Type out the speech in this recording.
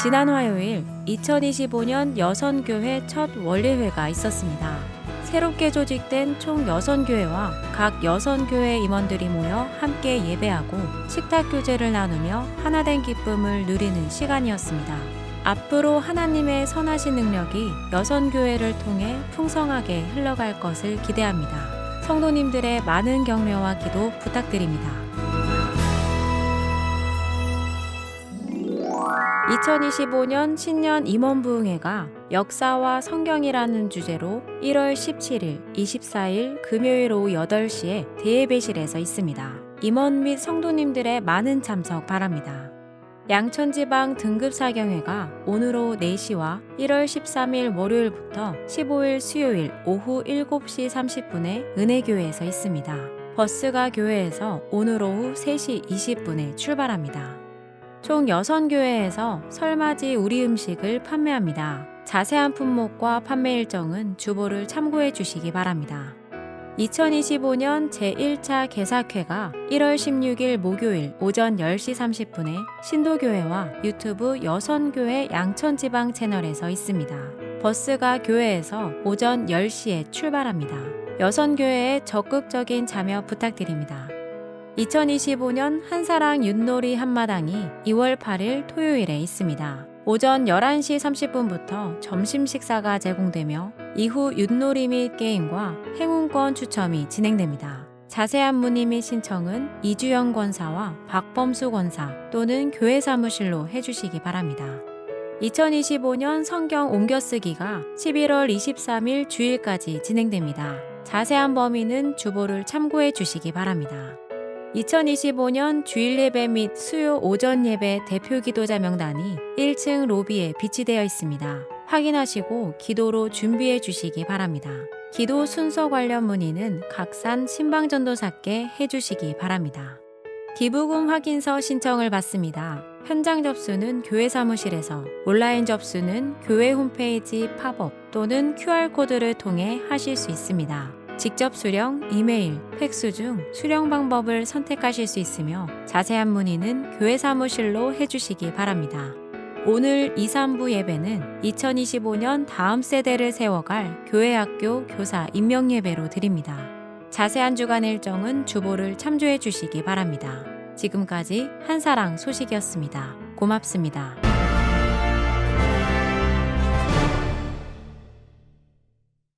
지난 화요일 2025년 여선교회 첫 원례회가 있었습니다. 새롭게 조직된 총 여선교회와 각 여선교회 임원들이 모여 함께 예배하고 식탁 교제를 나누며 하나된 기쁨을 누리는 시간이었습니다. 앞으로 하나님의 선하신 능력이 여선교회를 통해 풍성하게 흘러갈 것을 기대합니다. 성도님들의 많은 격려와 기도 부탁드립니다. 2025년 신년 임원부흥회가 역사와 성경이라는 주제로 1월 17일, 24일 금요일 오후 8시에 대예배실에서 있습니다. 임원 및 성도님들의 많은 참석 바랍니다. 양천지방 등급사경회가 오늘 오후 4시와 1월 13일 월요일부터 15일 수요일 오후 7시 30분에 은혜교회에서 있습니다. 버스가 교회에서 오늘 오후 3시 20분에 출발합니다. 총 6교회에서 설맞이 우리 음식을 판매합니다. 자세한 품목과 판매 일정은 주보를 참고해 주시기 바랍니다. 2025년 제1차 개사회가 1월 16일 목요일 오전 10시 30분에 신도교회와 유튜브 여선교회 양천지방 채널에서 있습니다. 버스가 교회에서 오전 10시에 출발합니다. 여선교회에 적극적인 참여 부탁드립니다. 2025년 한사랑 윷놀이 한마당이 2월 8일 토요일에 있습니다. 오전 11시 30분부터 점심 식사가 제공되며 이후 윷놀이 및 게임과 행운권 추첨이 진행됩니다. 자세한 문의 및 신청은 이주영 권사와 박범수 권사 또는 교회 사무실로 해주시기 바랍니다. 2025년 성경 옮겨쓰기가 11월 23일 주일까지 진행됩니다. 자세한 범위는 주보를 참고해 주시기 바랍니다. 2025년 주일 예배 및 수요 오전 예배 대표 기도자 명단이 1층 로비에 비치되어 있습니다. 확인하시고 기도로 준비해 주시기 바랍니다. 기도 순서 관련 문의는 각산 신방전도사께 해주시기 바랍니다. 기부금 확인서 신청을 받습니다. 현장 접수는 교회 사무실에서, 온라인 접수는 교회 홈페이지 팝업 또는 QR코드를 통해 하실 수 있습니다. 직접 수령, 이메일, 팩스 중 수령 방법을 선택하실 수 있으며 자세한 문의는 교회 사무실로 해주시기 바랍니다. 오늘 2, 3부 예배는 2025년 다음 세대를 세워갈 교회학교 교사 임명예배로 드립니다. 자세한 주간 일정은 주보를 참조해 주시기 바랍니다. 지금까지 한사랑 소식이었습니다. 고맙습니다.